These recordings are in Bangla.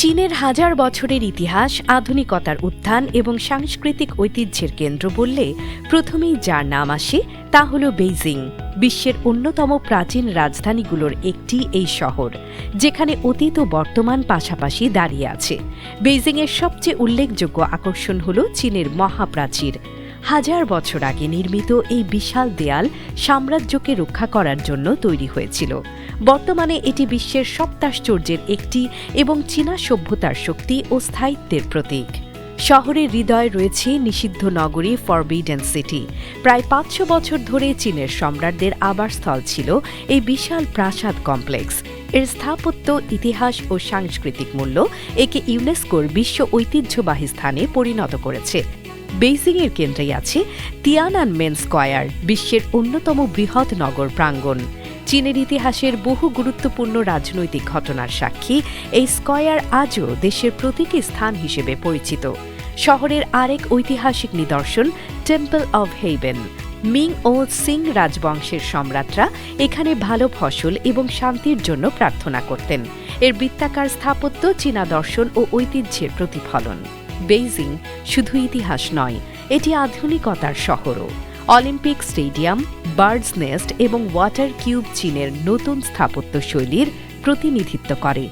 চীনের হাজার বছরের ইতিহাস, আধুনিকতার উত্থান এবং সাংস্কৃতিক ঐতিহ্যের কেন্দ্র বললে প্রথমেই যার নাম আসে তা হল বেইজিং, বিশ্বের অন্যতম প্রাচীন রাজধানীগুলোর একটি এই শহর, যেখানে অতীত ও বর্তমান পাশাপাশি দাঁড়িয়ে আছে। বেইজিংয়ের সবচেয়ে উল্লেখযোগ্য আকর্ষণ হল চীনের মহাপ্রাচীর হাজার বছর আগে নির্মিত এই বিশাল দেয়াল সাম্রাজ্যকে রক্ষা করার জন্য তৈরি হয়েছিল। বর্তমানে এটি বিশ্বের সপ্তাশ্চর্যের একটি এবং চীনা সভ্যতার শক্তি ও স্থায়িত্বের প্রতীক। শহরের হৃদয়ে রয়েছে নিষিদ্ধ নগরী ফরবিডেন সিটি প্রায় পাঁচশো বছর ধরে চীনের সম্রাটদের আবাসস্থল ছিল এই বিশাল প্রাসাদ কমপ্লেক্স। এর স্থাপত্য, ইতিহাস ও সাংস্কৃতিক মূল্য একে ইউনেস্কোর বিশ্ব ঐতিহ্যবাহী স্থানে পরিণত করেছে। বেইজিংয়ের কেন্দ্রেই আছে তিয়ানানমেন স্কয়ার, বিশ্বের অন্যতম বৃহৎ নগর প্রাঙ্গণ। চীনের ইতিহাসের বহু গুরুত্বপূর্ণ রাজনৈতিক ঘটনার সাক্ষী, এই স্কয়ার আজও দেশের প্রতীকী স্থান হিসেবে পরিচিত। শহরের আরেক ঐতিহাসিক নিদর্শন, টেম্পল অব হেইবেন। মিং ও সিং রাজবংশের সম্রাটরা এখানে ভালো ফসল এবং শান্তির জন্য প্রার্থনা করতেন। এর বৃত্তাকার স্থাপত্য চীনা দর্শন ও ঐতিহ্যের প্রতিফলন। বেইজিং শুধু ইতিহাস নয়, এটি আধুনিকতার শহরও। অলিম্পিক স্টেডিয়াম, বার্ডস নেস্ট এবং ওয়াটার কিউব চীনের নতুন স্থাপত্য শৈলীর প্রতিনিধিত্ব করে।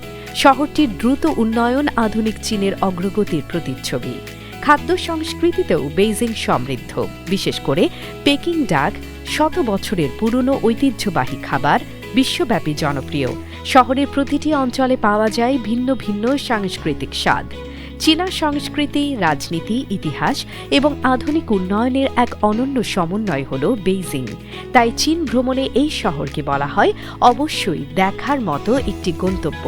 শহরটির দ্রুত উন্নয়ন আধুনিক চীনের অগ্রগতির প্রতিচ্ছবি। খাদ্য সংস্কৃতিতেও বেইজিং সমৃদ্ধ, বিশেষ করে পেকিং ডাক, শত বছরের পুরনো ঐতিহ্যবাহী খাবার, বিশ্বব্যাপী জনপ্রিয়। শহরের প্রতিটি অঞ্চলে পাওয়া যায় ভিন্ন ভিন্ন সাংস্কৃতিক স্বাদ। চীনা সংস্কৃতি, রাজনীতি, ইতিহাস এবং আধুনিক উন্নয়নের এক অনন্য সমন্বয় হল বেইজিং। তাই চীন ভ্রমণে এই শহরকে বলা হয় অবশ্যই দেখার মতো একটি গন্তব্য।